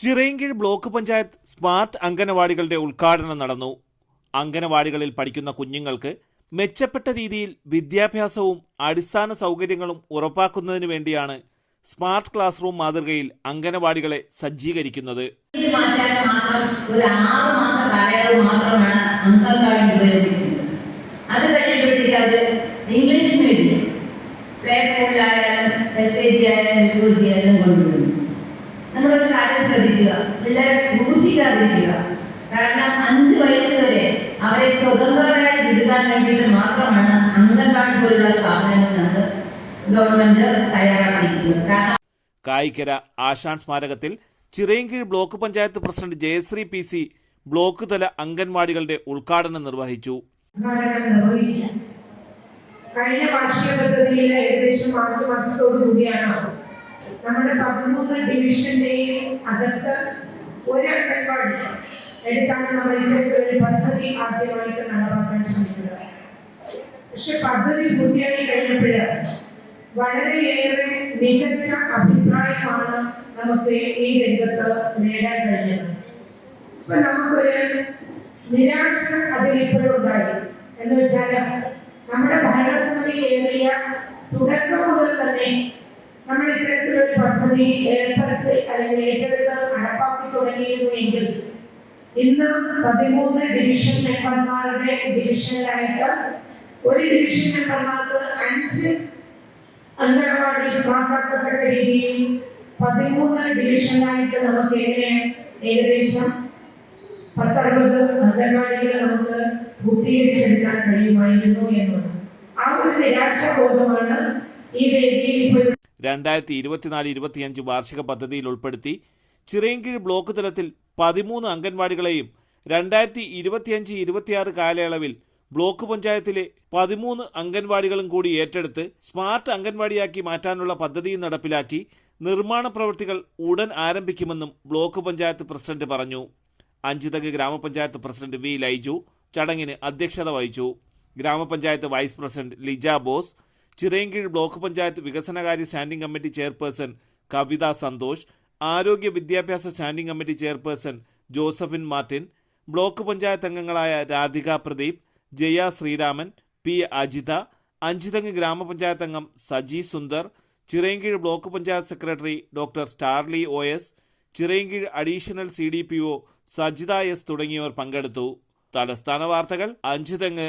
Chirayinkeezhu block panchayat smart അംഗനവാടികളുടെ ഉദ്ഘാടനം നടന്നു. അംഗനവാടികളിൽ പഠിക്കുന്ന കുഞ്ഞുങ്ങൾക്ക് മെച്ചപ്പെട്ട രീതിയിൽ വിദ്യാഭ്യാസവും അടിസ്ഥാന സൗകര്യങ്ങളും ഉറപ്പാക്കുന്നതിന് വേണ്ടിയാണ് സ്മാർട്ട് ക്ലാസ് റൂം മാതൃകയിൽ അംഗനവാടികളെ സജ്ജീകരിക്കുന്നത്. ഇംഗ്ലീഷ് മീഡിയം പ്ലേ സ്കൂളിലായാലും എൽ കെ ജി ആയാലും യു ജി ആയാലും കൊണ്ടുവരുന്നു. ശ്രദ്ധിക്കുക പിള്ളേരെ ക്രൂശിക്കാതിരിക്കുക. കാരണം അഞ്ചു വയസ്സ് വരെ അവരെ സ്വതന്ത്രരായി വിടുകാൻ വേണ്ടിയിട്ട് മാത്രമാണ് അംഗൻവാടി പോലുള്ള സ്ഥാപനങ്ങൾ നമുക്ക് ഗവൺമെന്റ് തയ്യാറാക്കിയിരിക്കുന്നത്. കാരണം കായിക്കര ആശാൻ സ്മാരകത്തിൽ Chirayinkeezhu block panchayat president Jayasree P C block തല അംഗൻവാടികളുടെ ഉദ്ഘാടനം നിർവഹിച്ചു. കഴിഞ്ഞ വാർഷിക പദ്ധതിയിലെ ഏകദേശം മാർച്ച് മാസത്തോടു കൂടിയാണ് നമ്മുടെ പതിമൂന്ന് ഡിവിഷന്റെയും അകത്ത് ഒരു അംഗൻവാടി എടുത്താണ് നമ്മൾ ഇത്തരത്തിൽ ഒരു പദ്ധതി ആദ്യമായിട്ട് നടപ്പാക്കാൻ ശ്രമിച്ചത്. പക്ഷെ പദ്ധതി പൂർത്തിയായി കഴിഞ്ഞപ്പോഴ് വളരെയേറെ മികച്ച അഭിപ്രായമാണ് നമുക്ക് ഈ രംഗത്ത് നേടാൻ കഴിഞ്ഞത്. ഇപ്പൊ നമുക്കൊരു നിരാശ അതിൽ ഇപ്പോഴും ഉണ്ടായി. എന്ന് വെച്ചാൽ നമ്മുടെ ഭരണസമിതി ഏറിയ തുടക്കം മുതൽ തന്നെ നമ്മൾ ഇത്തരത്തിലൊരു പദ്ധതി ഏർപ്പെടുത്തി അല്ലെങ്കിൽ ഏറ്റെടുത്ത് നടപ്പാക്കി തുടങ്ങിയിരുന്നു എങ്കിൽ ഇന്ന് പതിമൂന്ന് ഡിവിഷൻ മെമ്പർമാരുടെ ഡിവിഷനിലായിട്ട് ഒരു ഡിവിഷൻ മെമ്പർമാർക്ക് അഞ്ച് അംഗനവാടി സ്മാർട്ടാക്കപ്പെട്ട രീതിയിൽ പതിമൂന്ന് ഡിവിഷനിലായിട്ട് നമുക്ക് എങ്ങനെ ഏകദേശം പത്തറുപത് അംഗൻവാടികൾ നമുക്ക് പൂർത്തീകരിച്ചെടുക്കാൻ കഴിയുമായിരുന്നു എന്നുള്ളത്. ആ ഒരു നിരാശാബോധമാണ് ഈ വേദിയിൽ ഇപ്പോൾ രണ്ടായിരത്തി ഇരുപത്തിനാല് ഇരുപത്തിയഞ്ച് വാർഷിക പദ്ധതിയിൽ ഉൾപ്പെടുത്തി ചിറയൻകീഴ് ബ്ലോക്ക് തലത്തിൽ പതിമൂന്ന് അംഗൻവാടികളെയും രണ്ടായിരത്തി ഇരുപത്തിയഞ്ച് ഇരുപത്തിയാറ് കാലയളവിൽ ബ്ലോക്ക് പഞ്ചായത്തിലെ പതിമൂന്ന് അംഗൻവാടികളും കൂടി ഏറ്റെടുത്ത് സ്മാർട്ട് അംഗൻവാടിയാക്കി മാറ്റാനുള്ള പദ്ധതിയും നടപ്പിലാക്കി നിർമ്മാണ പ്രവൃത്തികൾ ഉടൻ ആരംഭിക്കുമെന്നും ബ്ലോക്ക് പഞ്ചായത്ത് പ്രസിഡന്റ് പറഞ്ഞു. അഞ്ചുതക് ഗ്രാമപഞ്ചായത്ത് പ്രസിഡന്റ് വി ലൈജു ചടങ്ങിന് അധ്യക്ഷത വഹിച്ചു. ഗ്രാമപഞ്ചായത്ത് vice president Lija Bose Chirayinkeezhu block panchayat വികസനകാര്യ standing committee chairperson Kavitha Santhosh ആരോഗ്യ വിദ്യാഭ്യാസ standing committee chairperson Josephine Martin block panchayat അംഗങ്ങളായ രാധിക പ്രദീപ് ജയ ശ്രീരാമൻ പി അജിത അഞ്ചിതങ്ങ് ഗ്രാമപഞ്ചായത്ത് അംഗം Saji Sundar Chirayinkeezhu block panchayat secretary doctor Starly O S Chirayinkeezhu additional C D P O Sajitha S തുടങ്ങിയവർ പങ്കെടുത്തു. തലസ്ഥാന വാർത്തകൾ അഞ്ചുതെങ്ങ്